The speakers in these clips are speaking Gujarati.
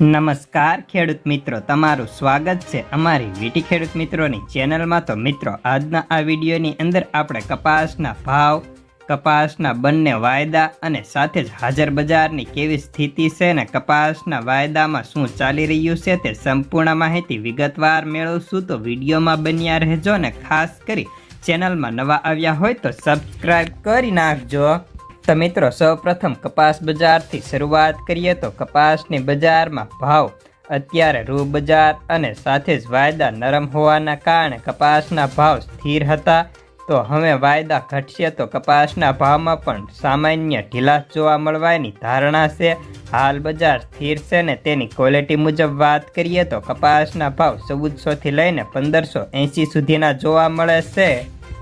નમસ્કાર, ખેડૂત મિત્રો. તમારું સ્વાગત છે અમારી વીટી ખેડૂત મિત્રોની ચેનલમાં. તો મિત્રો, આજના આ વિડીયોની અંદર આપણે કપાસના ભાવ, કપાસના બંને વાયદા અને સાથે જ હાજર બજારની કેવી સ્થિતિ છે ને કપાસના વાયદામાં શું ચાલી રહ્યું છે તે સંપૂર્ણ માહિતી વિગતવાર મેળવશું. તો વિડીયોમાં બન્યા રહેજો અને ખાસ કરી ચેનલમાં નવા આવ્યા હોય તો સબસ્ક્રાઈબ કરી નાખજો. તો મિત્રો, સૌપ્રથમ કપાસ બજારથી શરૂઆત કરીએ તો કપાસની બજારમાં ભાવ અત્યારે રૂ બજાર અને સાથે જ વાયદા નરમ હોવાના કારણે કપાસના ભાવ સ્થિર હતા. તો હવે વાયદા ઘટશે તો કપાસના ભાવમાં પણ સામાન્ય ઢીલાશ જોવા મળવાની ધારણા છે. હાલ બજાર સ્થિર છે ને તેની ક્વોલિટી મુજબ વાત કરીએ તો કપાસના ભાવ ચૌદસોથી લઈને પંદરસો એંસી સુધીના જોવા મળે છે.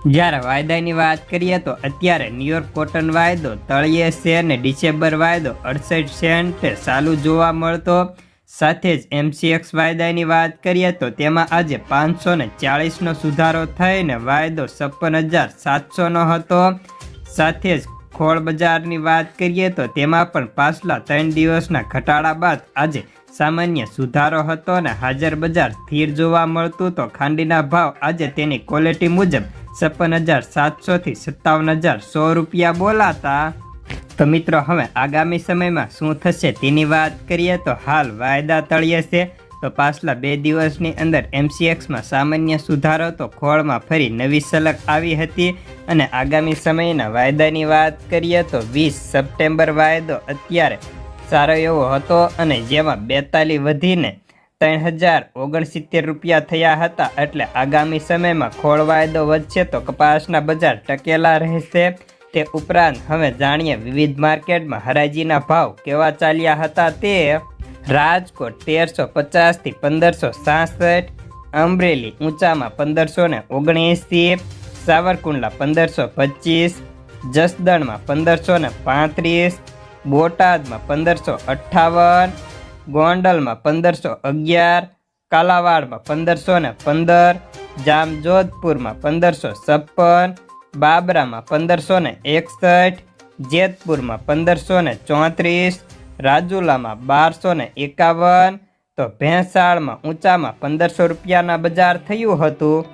જ્યારે વાયદાની વાત કરીએ તો અત્યારે ન્યુયોર્ક કોટન વાયદો તળિયે અને ડિસેમ્બર વાયદો અડસઠ સેન્ટે ચાલુ જોવા મળતો. સાથે જ એમસીએક્સ વાયદાની વાત કરીએ તો તેમાં આજે પાંચસો ને ચાળીસનો સુધારો થઈને વાયદો છપ્પન હજાર સાતસોનો હતો. સાથે જ ખોળ બજારની વાત કરીએ તો તેમાં પણ પાછલા ત્રણ દિવસના ઘટાડા બાદ આજે સામાન્ય સુધારો હતો ને હાજર બજાર સ્થિર જોવા મળતું તો ખાંડીના ભાવ આજે તેની ક્વોલિટી મુજબ છપ્પન હજાર સાતસોથી સત્તાવન હજાર સો રૂપિયા બોલાતા. તો મિત્રો, હવે આગામી સમયમાં શું થશે તેની વાત કરીએ તો હાલ વાયદા તળિયે છે. તો પાછલા બે દિવસની અંદર એમસીએક્સમાં સામાન્ય સુધારો તો ખોળમાં ફરી નવી સલક આવી હતી. અને આગામી સમયના વાયદાની વાત કરીએ તો વીસ સપ્ટેમ્બર વાયદો અત્યારે સારો એવો હતો અને જેમાં બેતાલી વધીને ત્રણ હજાર ઓગણસિત્તેર રૂપિયા થયા હતા એટલે આગામી સમયમાં ખોળ વાયદો વધશે તો કપાસના બજાર ટકેલા રહેશે. તે ઉપરાંત હવે જાણીએ વિવિધ માર્કેટમાં હરાજીના ભાવ કેવા ચાલ્યા હતા તે. રાજકોટ તેરસો પચાસથી પંદરસો સાસઠ, અમરેલી ઊંચામાં પંદરસો ને ઓગણએંસી, સાવરકુંડલા પંદરસો પચીસ, જસદણમાં પંદરસો ને પાંત્રીસ, બોટાદમાં પંદરસો અઠ્ઠાવન ગોંડલમાં પંદરસો અગિયાર, કાલાવાડમાં પંદરસો ને પંદર, જામજોધપુરમાં પંદરસો છપ્પન, બાબરામાં પંદરસો ને એકસઠ, જેતપુરમાં પંદરસો ને ચોત્રીસ, રાજુલામાં બારસો ને એકાવન, તો ભેંસાળમાં ઊંચામાં પંદરસો રૂપિયાના બજાર થયું હતું.